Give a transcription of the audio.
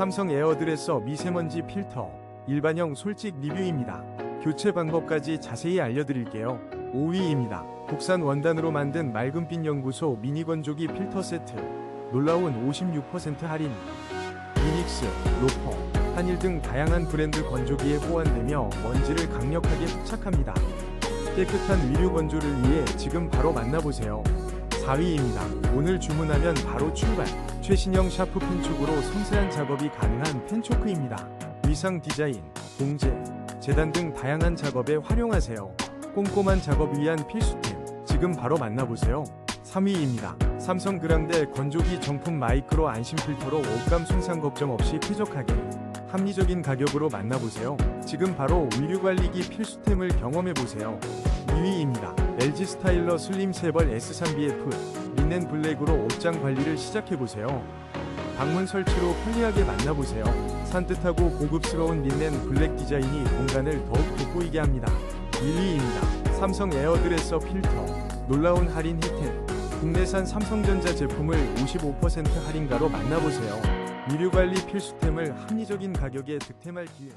삼성 에어드레서 미세먼지 필터 일반형 솔직 리뷰입니다. 교체 방법까지 자세히 알려드릴게요. 5위입니다. 국산 원단으로 만든 맑은빛 연구소 미니 건조기 필터 세트. 놀라운 56% 할인. 미닉스, 로퍼, 한일 등 다양한 브랜드 건조기에 호환되며 먼지를 강력하게 흡착합니다. 깨끗한 위류 건조를 위해 지금 바로 만나보세요. 4위입니다. 오늘 주문하면 바로 출발. 최신형 샤프 펜촉으로 섬세한 작업이 가능한 펜초크입니다. 위상 디자인, 봉제, 재단 등 다양한 작업에 활용하세요. 꼼꼼한 작업 위한 필수템. 지금 바로 만나보세요. 3위입니다. 삼성 그랑데 건조기 정품 마이크로 안심 필터로 옷감 손상 걱정 없이 쾌적하게 합리적인 가격으로 만나보세요. 지금 바로 위류 관리기 필수템을 경험해보세요. 2위입니다. LG 스타일러 슬림 세벌 S3BF 린넨 블랙으로 옷장 관리를 시작해보세요. 방문 설치로 편리하게 만나보세요. 산뜻하고 고급스러운 린넨 블랙 디자인이 공간을 더욱 돋보이게 합니다. 1위입니다. 삼성 에어드레서 필터 놀라운 할인 혜택 국내산 삼성전자 제품을 55% 할인가로 만나보세요. 미류 관리 필수템을 합리적인 가격에 득템할 기회.